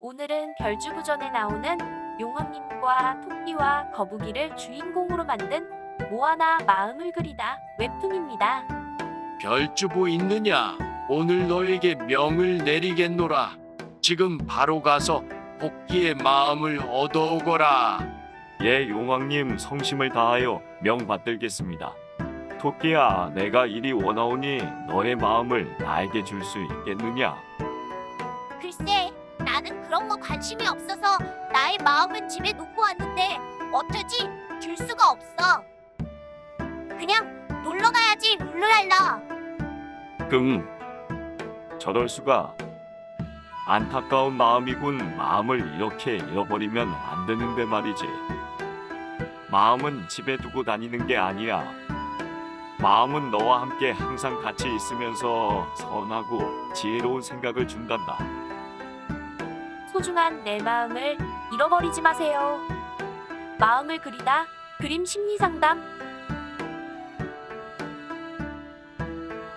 오늘은 별주부전에 나오는 용왕님과 토끼와 거북이를 주인공으로 만든 모아나 마음을 그리다 웹툰입니다. 별주부 있느냐? 오늘 너에게 명을 내리겠노라. 지금 바로 가서 복귀의 마음을 얻어오거라. 예, 용왕님 성심을 다하여 명 받들겠습니다. 토끼야, 내가 이리 원하오니 너의 마음을 나에게 줄 수 있겠느냐? 글쎄, 나는 그런 거 관심이 없어서 나의 마음은 집에 놓고 왔는데 어쩌지? 줄 수가 없어. 그냥 놀러 가야지, 룰루랄라. 금. 저럴 수가. 안타까운 마음이군. 마음을 이렇게 잃어버리면 안 되는데 말이지. 마음은 집에 두고 다니는 게 아니야. 마음은 너와 함께 항상 같이 있으면서 선하고 지혜로운 생각을 준단다. 소중한 내 마음을 잃어버리지 마세요. 마음을 그리다 그림 심리 상담